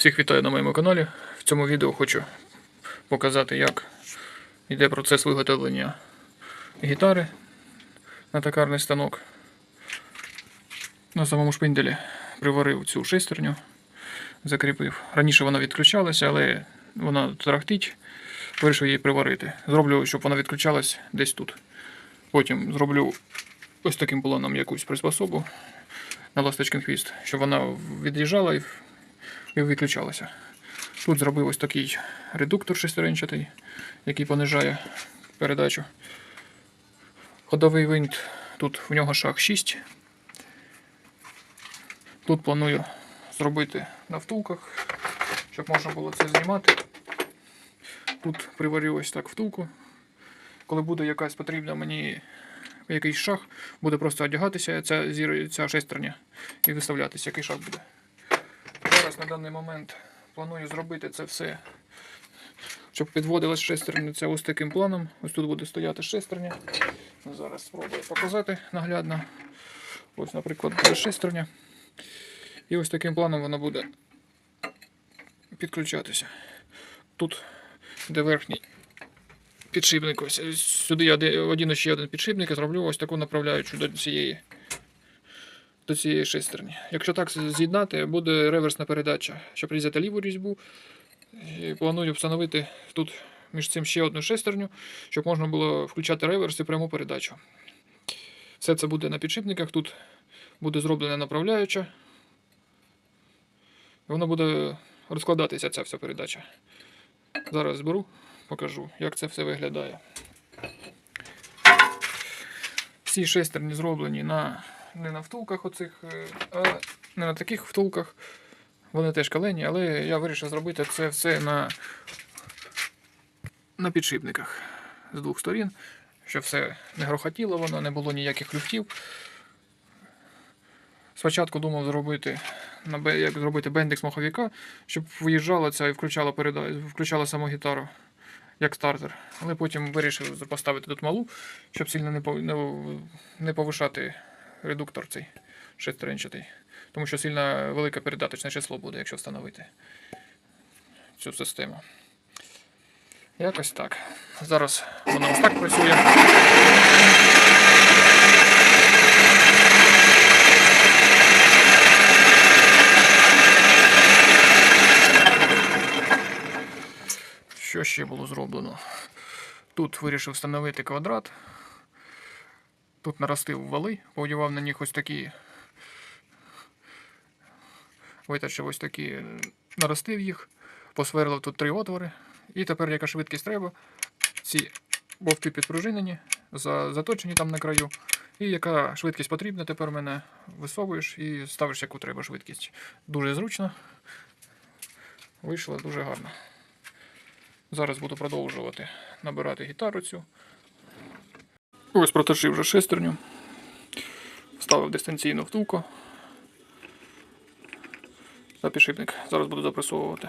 Всіх вітаю на моєму каналі. В цьому відео хочу показати, як йде процес виготовлення гітари на токарний станок. На самому шпинделі приварив цю шестерню, закріпив. Раніше вона відключалася, але вона тарахтить. Вирішив її приварити. Зроблю, щоб вона відключалась десь тут. Потім зроблю ось таким планом якусь приспособу на ласточкин хвіст, щоб вона від'їжджала і і виключалася. Тут зробив ось такий редуктор шестеренчатий, який понижає передачу. Ходовий винт, тут в нього шаг 6. Тут планую зробити на втулках, щоб можна було це знімати. Тут приварю ось так втулку. Коли буде якась потрібна мені якийсь шаг, буде просто одягатися ця, ця шестерня і виставлятися, який шаг буде. На даний момент планую зробити це все, щоб підводилась шестерня ось таким планом. Ось тут буде стояти шестерня. Зараз спробую показати наглядно. Ось, наприклад, буде шестерня. І ось таким планом вона буде підключатися. Тут де верхній підшипник. Ось сюди я один ще один підшипник і зроблю ось таку направляючу до цієї до цієї шестерні. Якщо так з'єднати, буде реверсна передача, щоб різати ліву різьбу. І планую встановити тут між цим ще одну шестерню, щоб можна було включати реверс і пряму передачу. Все це буде на підшипниках. Тут буде зроблена направляюча. Воно буде розкладатися ця вся передача. Зараз зберу, покажу, як це все виглядає. Всі шестерні зроблені на, не на втулках оцих, е, а не на таких втулках. Вони теж калені, але я вирішив зробити це все на, на підшипниках з двох сторін, щоб все не грохотіло, воно не було ніяких люфтів. Спочатку думав зробити як зробити бендикс маховика, щоб виїжджала ця і включала переда... включала саму гітару як стартер. Але потім вирішив поставити тут малу, щоб сильно не повишати редуктор цей шестеренчатий. Тому що сильно велике передаточне число буде, якщо встановити цю систему. Якось так. Зараз вона ось так працює. Що ще було зроблено? Тут вирішив встановити квадрат. Тут наростив вали, повдівав на них ось такі. Витачив ось такі, е, наростив їх, посверлив тут три отвори. І тепер, яка швидкість треба, ці бовти підпружинені, заточені там на краю. І яка швидкість потрібна, тепер мене висовуєш і ставиш яку треба швидкість. Дуже зручно. Вийшло дуже гарно. Зараз буду продовжувати набирати гітару цю. Ось проточив вже шестерню. Вставив дистанційну втулку. За підшипник. Зараз буду запресовувати.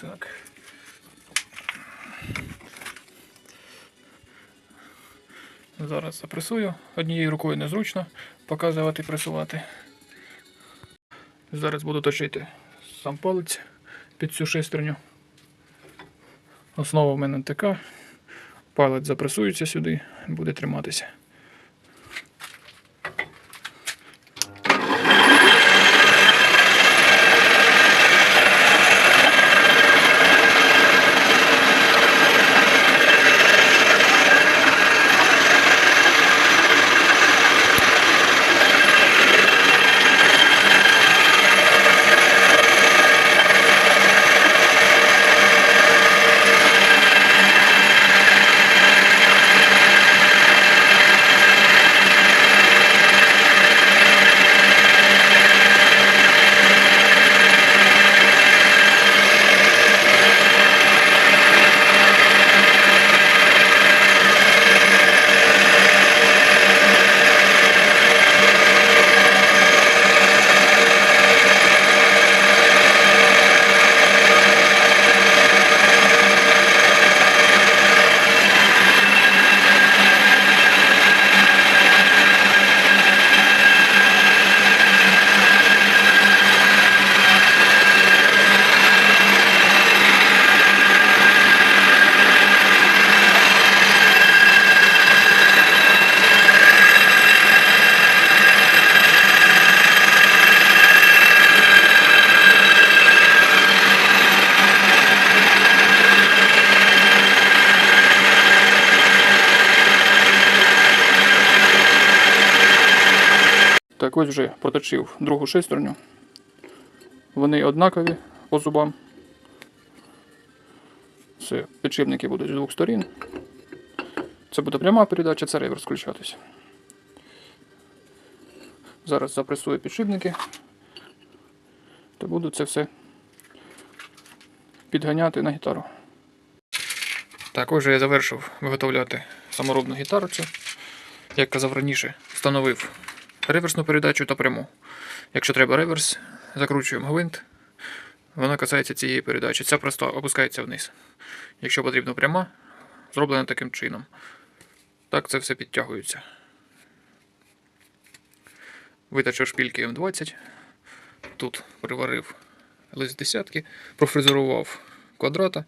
Так. Зараз запресую. Однією рукою незручно показувати, пресувати. Зараз буду точити сам палець під цю шестерню. Основа в мене така. Палець запресується сюди, буде триматися. Так, ось вже проточив другу шестерню. Вони однакові по зубам. Все, підшипники будуть з двох сторін. Це буде пряма передача, це реверс включатися. Зараз запресую підшипники. Та буду це все підганяти на гітару. Так, отже, я завершив виготовляти саморобну гітару. Як казав раніше, встановив реверсну передачу та пряму. Якщо треба реверс, закручуємо гвинт. Вона касається цієї передачі. Ця просто опускається вниз. Якщо потрібно пряма, зроблена таким чином. Так це все підтягується. Витачив шпільки М20. Тут приварив лист десятки, профрезерував квадрата,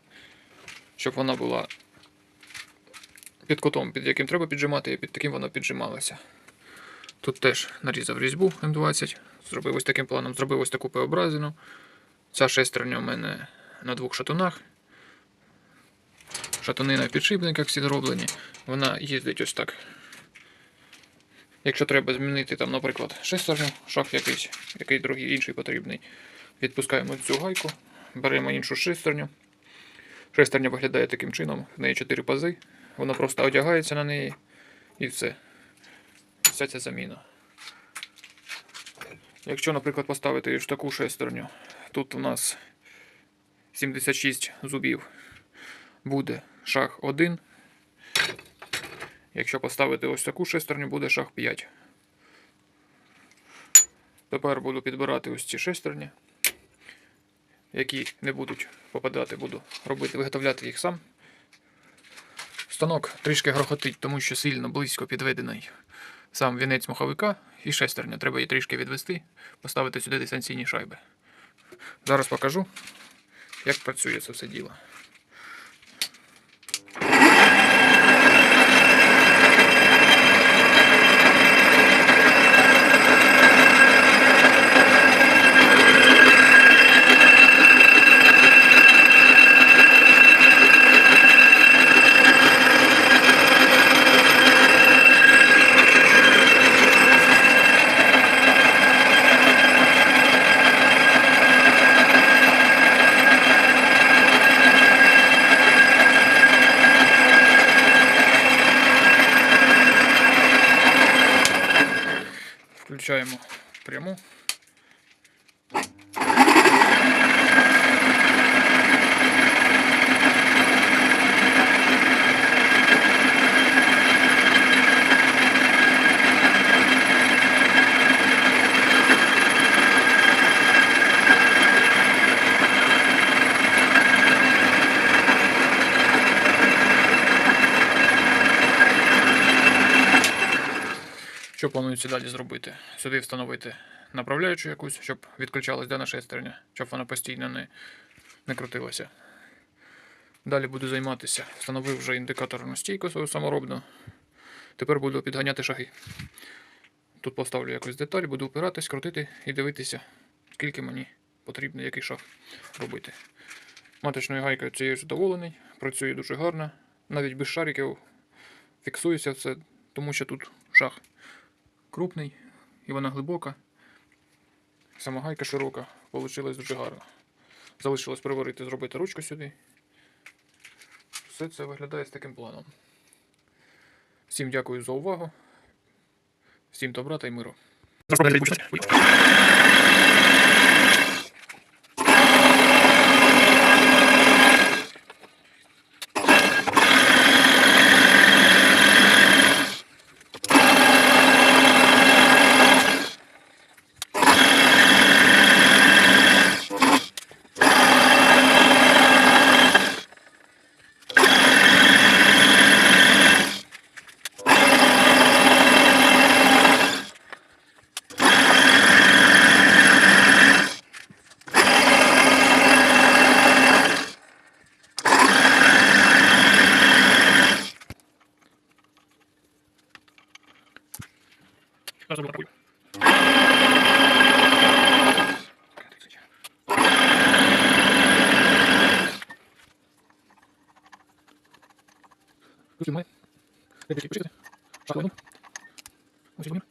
щоб вона була під кутом, під яким треба піджимати, і під таким вона піджималася. Тут теж нарізав різьбу М20, зробив ось таким планом, зробив ось таку П-образину. Ця шестерня у мене на двох шатунах. Шатуни на підшипниках всі зроблені. Вона їздить ось так. Якщо треба змінити, там, наприклад, шестерню, шах якийсь, який другий інший потрібний, відпускаємо цю гайку, беремо іншу шестерню. Шестерня виглядає таким чином, в неї 4 пази, вона просто одягається на неї і все. Ця заміна. Якщо, наприклад, поставити ось таку шестерню, тут у нас 76 зубів буде шаг 1. Якщо поставити ось таку шестерню, буде шаг 5. Тепер буду підбирати ось ці шестерні, які не будуть попадати, буду робити, виготовляти їх сам. Станок трішки грохотить, тому що сильно близько підведений сам вінець маховика і шестерня. Треба її трішки відвести, поставити сюди дистанційні шайби. Зараз покажу, як працює це все діло. Включаємо пряму. Що планується далі зробити? Сюди встановити направляючу якусь, щоб відключалась дана шестерня, щоб вона постійно не, не крутилася. Далі буду займатися. Встановив вже індикаторну стійку свою саморобну. Тепер буду підганяти шаги. Тут поставлю якусь деталь, буду опиратись, крутити і дивитися, скільки мені потрібно, який шаг робити. Маточною гайкою цією задоволений, працює дуже гарно. Навіть без шариків фіксується все, тому що тут шаг крупний і вона глибока. Сама гайка широка, вийшло дуже гарно. Залишилось приварити, зробити ручку сюди. Все це виглядає з таким планом. Всім дякую за увагу. Всім добра та й миру. Ключ має. Де ключ почекати? Шаг один. Ось він.